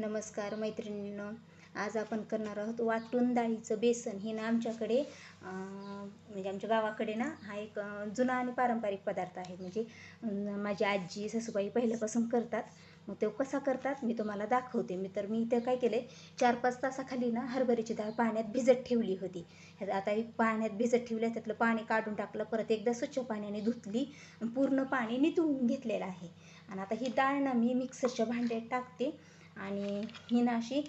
नमस्कार मैत्रिणींनो आज आपण करणार आहोत वाटून डाळीचं बेसन. हे ना आमच्याकडे म्हणजे आमच्या गावाकडे ना हा एक जुना आणि पारंपरिक पदार्थ आहे. म्हणजे माझी आजी सासूबाई पहिल्यापासून करतात. मग तो कसा करतात मी तुम्हाला दाखवते. मी तर मी इथं काय केले चार पाच तासाखाली ना हरभऱ्याची डाळ पाण्यात भिजत ठेवली होती. आता ही पाण्यात भिजत ठेवल्या त्यातलं पाणी काढून टाकलं परत एकदा स्वच्छ पाण्याने धुतली पूर्ण पाणी नितळून घेतलेलं आहे. आणि आता ही डाळ ना मी मिक्सरच्या भांड्यात टाकते. आणि ही ना अशी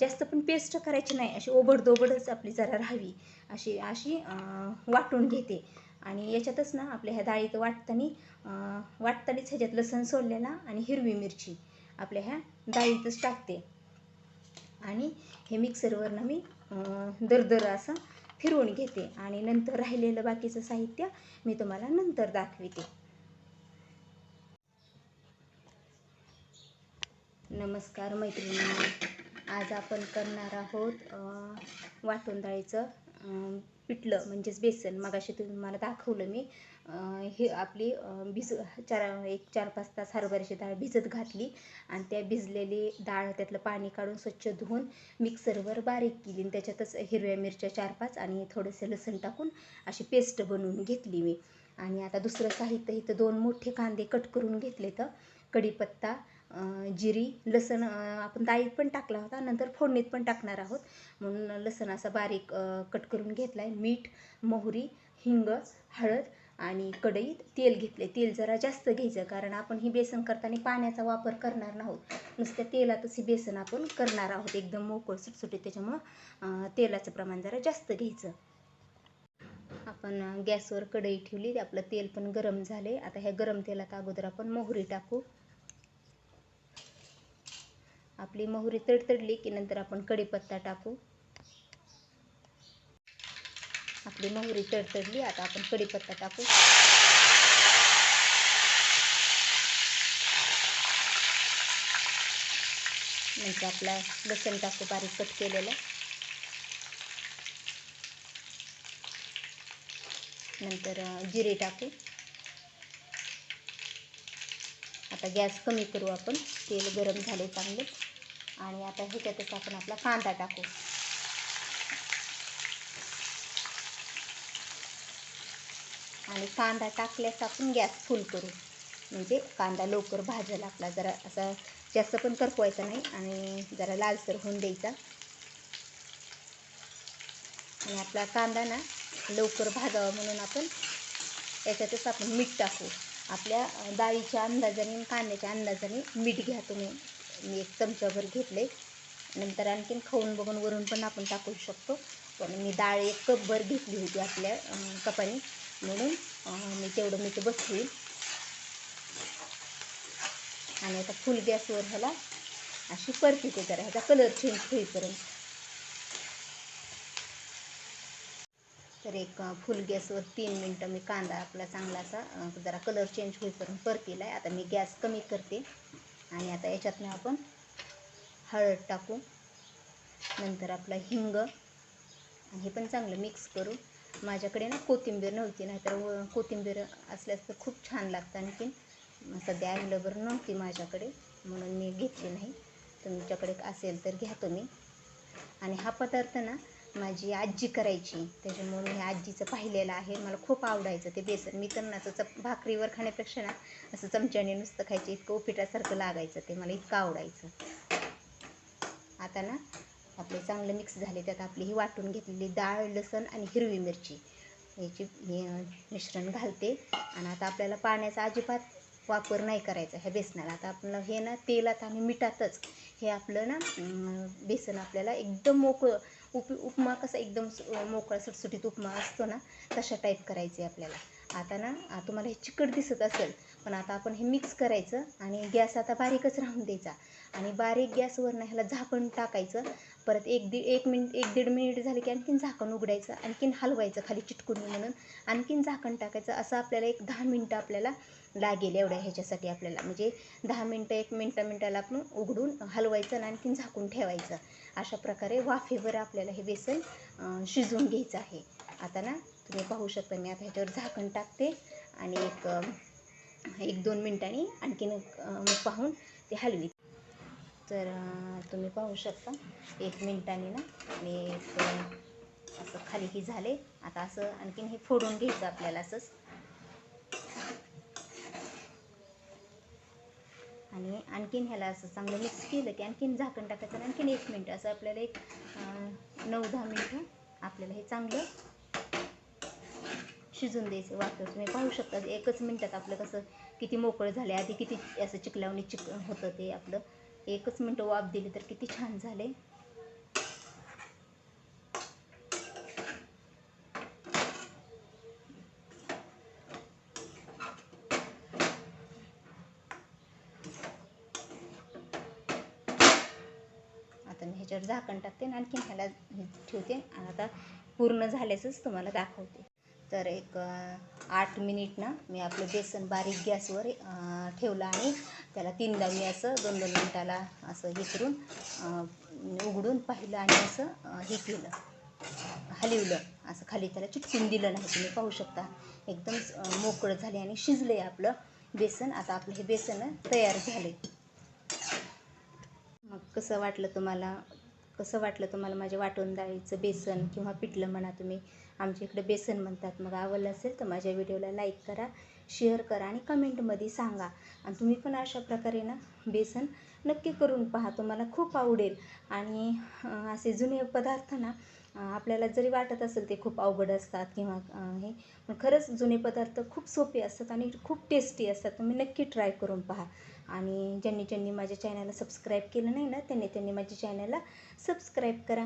जास्त पण पेस्ट करायची नाही अशी ओबडदोबडच आपली जरा राहावी अशी अशी वाटून घेते. आणि याच्यातच ना आपल्या ह्या डाळीत वाटताना वाटतानीच ह्याच्यात लसण सोडलेला आणि हिरवी मिरची आपल्या ह्या डाळीतच टाकते. आणि हे मिक्सरवर ना मी दरदर असं फिरवून घेते. आणि नंतर राहिलेलं बाकीचं साहित्य मी तुम्हाला नंतर दाखविते. नमस्कार मैत्रिणी आज आपण करणार आहोत वाटून डाळीचं पिठलं म्हणजेच बेसन. मगाशी तुम्हाला दाखवलं मी. हे आपली भिज चार एक चार पाच तास हरभऱ्याची डाळ भिजत घातली आणि त्या भिजलेली डाळ त्यातलं पाणी काढून स्वच्छ धुवून मिक्सरवर बारीक केली आणि त्याच्यातच हिरव्या मिरच्या चार पाच आणि थोडंसं लसण टाकून अशी पेस्ट बनवून घेतली मी. आणि आता दुसरं साहित्य इथं दोन मोठे कांदे कट करून घेतले तर कढीपत्ता जिरी लसण आपण डाळीत पण टाकला होता नंतर फोडणीत पण टाकणार आहोत. म्हणून लसण असा बारीक कट करून घेतला आहे मीठ मोहरी हिंग हळद आणि कढईत तेल घेतले तेल जरा जास्त घ्यायचं कारण आपण ही बेसन करताना पाण्याचा वापर करणार नाहोत. नुसत्या तेलातच ही बेसन आपण करणार आहोत. एकदम मोकळ सुटसुटीत. त्याच्यामुळं तेलाचं प्रमाण जरा जास्त घ्यायचं. आपण गॅसवर कढई ठेवली आपलं तेल पण गरम झाले आता ह्या गरम तेलात अगोदर आपण मोहरी टाकू. आपली मोहरी तडतडली की नंतर आपण कढीपत्ता टाकू. आपली मोहरी तडतडली आता आपण कढीपत्ता टाकू. नंतर आपला लसण टाकू बारीक कट केलेलं. नंतर जिरे टाकू. आता गॅस कमी करू आपण तेल गरम झाले चांगले. आणि आता ह्याच्यातच आपण आपला कांदा टाकू. आणि कांदा टाकल्यास आपण गॅस फुल करू. म्हणजे कांदा लवकर भाजेल आपला जरा असा जास्त पण करपवायचा नाही आणि जरा लालसर होऊन द्यायचा. आणि आपला कांदा ना लवकर भाजावा म्हणून आपण याच्यातच आपण मीठ टाकू. आपल्या डाळीच्या अंदाजाने कांद्याच्या अंदाजाने मीठ घ्या तुम्ही. मी एक चमचाभर घेतले. नंतर आणखीन खाऊन बघून वरून पण आपण टाकू शकतो. पण मी डाळ एक कपभर घेतली होती आपल्या कपाने. म्हणून मी तेवढं मी ते बसवील आणि आता फुल गॅसवर ह्याला अशी परतीते जरा ह्याचा कलर चेंज होईपर्यंत. तर एक फुल गॅसवर तीन मिनटं मी कांदा आपला चांगला असा जरा कलर चेंज होईपर्यंत परतीला आहे आता मी गॅस कमी करते. आणि आता याच्यातनं आपण हळद टाकू. नंतर आपला हिंग. आणि हे पण चांगलं मिक्स करू. माझ्याकडे ना कोथिंबीर नव्हती नाहीतर व- कोथिंबीर असल्यास तर खूप छान लागतं आणखीन. सध्या अवेलेबल नव्हती माझ्याकडे म्हणून मी घेतली नाही. तुमच्याकडे असेल तर घ्या तुम्ही. आणि हा पदार्थ ना माझी आजी करायची. त्याच्यामुळे मी आजीचं पाहिलेलं आहे. मला खूप आवडायचं ते बेसन. मी तर ना चप भाकरीवर खाण्यापेक्षा ना असं चमच्याने नुसतं खायचं इतकं उपिटासारखं लागायचं ते. मला इतकं आवडायचं. आता ना आपले चांगलं मिक्स झाले. त्यात आपली ही वाटून घेतलेली डाळ लसण आणि हिरवी मिरची. याची मिश्रण घालते. आणि आता आपल्याला पाण्याचा अजिबात वापर नाही करायचा ह्या बेसनाला. आता आपलं हे ना तेलात आणि मिठातच हे आपलं ना बेसन आपल्याला एकदम मोकळं उप उपमा कसा एकदम सु- मोकळा सुटसुटीत उपमा असतो ना तशा टाईप करायचे आपल्याला. आता ना तुम्हाला हे चिकट दिसत असेल पण आता आपण हे मिक्स करायचं आणि गॅस आता बारीकच राहून द्यायचा. आणि बारीक गॅसवर ना ह्याला झाकण टाकायचं. परत एक दीड एक मिनिट एक दीड मिनिट झाले की आणखीन झाकण उघडायचं आणखीन हलवायचं खाली चिटकून म्हणून. आणखीन झाकण टाकायचं. असं आपल्याला एक दहा मिनटं आपल्याला लागेल एवढ्या ह्याच्यासाठी आपल्याला. म्हणजे दहा मिनटं एक मिनटं मिनटाला आपण उघडून हलवायचं आणि आणखीन झाकून ठेवायचं. अशा प्रकारे वाफेवर आपल्याला हे बेसन शिजवून घ्यायचं आहे. आता ना तुम्ही पाहू शकता मी आता ह्याच्यावर झाकण टाकते आणि एक एक दोन मिनटांनी आणखीन पाहून ते हलवी. तर तुम्ही पाहू शकता एक मिनटांनी ना आणि असं खाली ही झाले. आता असं आणखीन हे फोडून घ्यायचं आपल्याला असंच आणि आणखीन ह्याला असं चांगलं मिक्स केलं की आणखीन झाकण टाकायचं आणि आणखीन एक मिनटं असं आपल्याला एक नऊ दहा मिनटं आपल्याला हे चांगलं शिजून द्यायचं वाटतं तुम्ही पाहू शकता एकच मिनटात आपलं कसं किती मोकळं झालं आधी किती असं चिकलावणी चिक होतं ते आपलं. एकच मिनटं वाफ दिली तर किती छान झाले ह्याच्यावर झाकण टाकते आणि आणखीन ह्याला ठेवते. आणि आता पूर्ण झाल्याचंच तुम्हाला दाखवते. तर एक आठ मिनिटनं मी आपलं बेसन बारीक गॅसवर ठेवलं आणि त्याला तीनदा मी असं दोन दोन मिनटाला असं हे करून उघडून पाहिलं आणि असं हे केलं. हलवलं. असं खाली त्याला चिटकून दिलं नाही तुम्ही पाहू शकता. एकदम मोकळं झाले आणि शिजलं आहे आपलं बेसन. आता आपलं हे बेसन तयार झाले मग कसं वाटलं तुम्हाला? कसं वाटलं तुम्हाला माझ्या वाटून डाळीचं बेसन किंवा पिठलं म्हणा तुम्ही? आमच्या इकडे बेसन म्हणतात. मग आवडलं असेल तर माझ्या व्हिडिओला लाईक करा. शेअर करा आणि कमेंटमध्ये सांगा. आणि तुम्ही पण अशा प्रकारे ना बेसन नक्की करून पहा. तुम्हाला खूप आवडेल. आणि असे जुने पदार्थ ना आपल्याला जरी वाटत असेल ते खूप अवघड असतात किंवा हे पण खरंच जुने पदार्थ खूप सोपे असतात आणि खूप टेस्टी असतात. तुम्ही नक्की ट्राय करून पहा. आणि ज्यांनी ज्यांनी माझ्या चॅनलला सबस्क्राईब केलं नाही ना त्यांनी त्यांनी माझ्या चॅनलला सबस्क्राईब करा.